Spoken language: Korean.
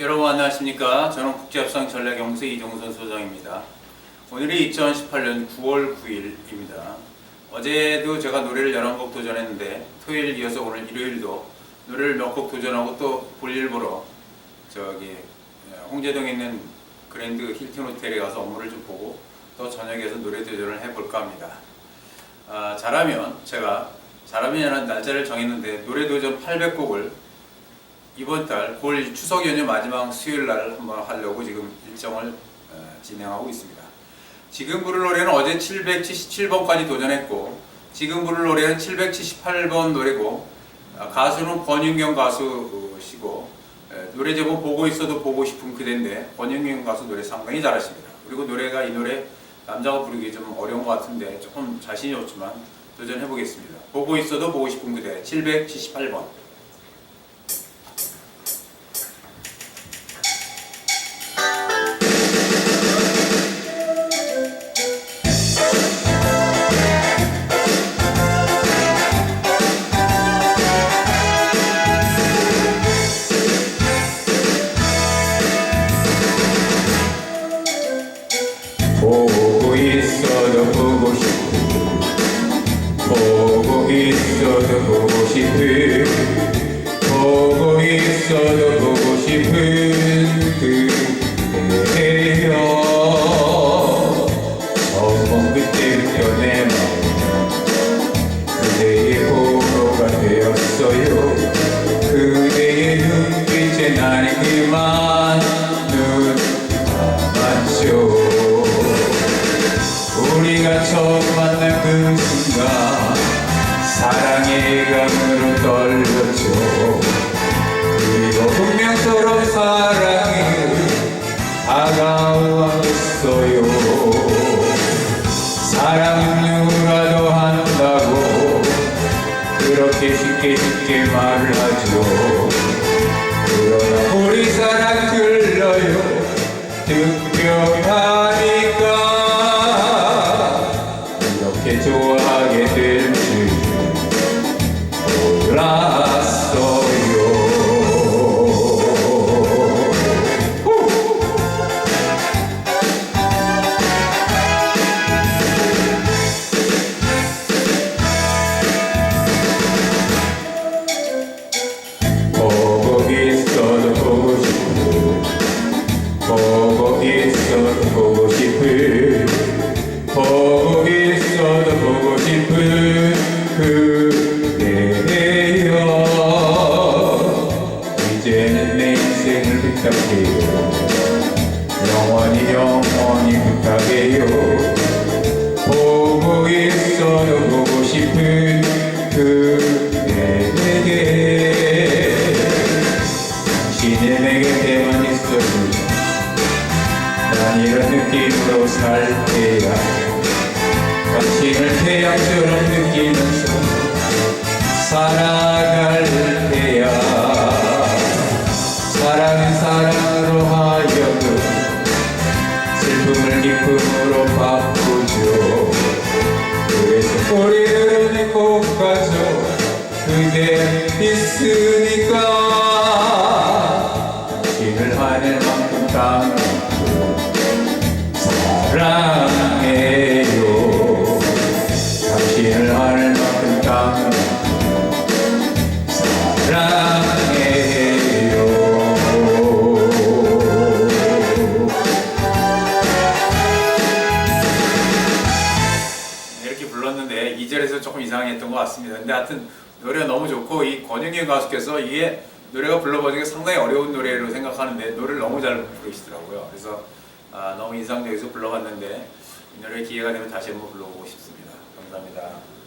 여러분 안녕하십니까? 저는 국제협상 전략연구소 이종선 소장입니다. 오늘이 2018년 9월 9일입니다. 어제도 제가 노래를 11곡 도전했는데 토요일 이어서 오늘 일요일도 노래를 몇 곡 도전하고 또 볼일 보러 저기 홍제동에 있는 그랜드 힐튼 호텔에 가서 업무를 좀 보고 또 저녁에서 노래 도전을 해볼까 합니다. 아, 잘하면 제가 잘하면 날짜를 정했는데 노래 도전 800곡을 이번 달 9월 추석 연휴 마지막 수요일 날 한번 하려고 지금 일정을 어, 진행하고 있습니다. 지금 부를 노래는 어제 777번까지 도전했고 지금 부를 노래는 778번 노래고 아, 가수는 권윤경 가수시고 에, 노래 제목 보고 있어도 보고 싶은 그대인데 권윤경 가수 노래 상당히 잘하십니다. 그리고 노래가 이 노래 남자가 부르기 좀 어려운 것 같은데 조금 자신이 없지만 도전해 보겠습니다. 보고 있어도 보고 싶은 그대 778번. 다가왔어요 사랑은 누구라도 한다고 그렇게 쉽게 쉽게 말을 하죠. 그러나 우리 사랑 들려요. 특별하 영원히 영원히 부탁해요. 보고 있어도 보고 싶은 그대에게. 당신이 내 곁에만 있어도 난 이런 느낌으로 살 테야. 당신을 태양처럼 느끼면서 살아갈 그대 있으니까. 당신을 하늘 만큼 땅만큼 사랑해요. 당신을 하늘 만큼 땅만큼 사랑해요. 이렇게 불렀는데 2절에서 조금 이상했던 것 같습니다. 근데 하여튼 노래가 너무 좋고 이 권영기 가수께서 이게 노래가 불러보니까 상당히 어려운 노래로 생각하는데 노래를 너무 잘 부르시더라고요. 그래서 아, 너무 인상적이어서 불러봤는데 이 노래 기회가 되면 다시 한번 불러보고 싶습니다. 감사합니다.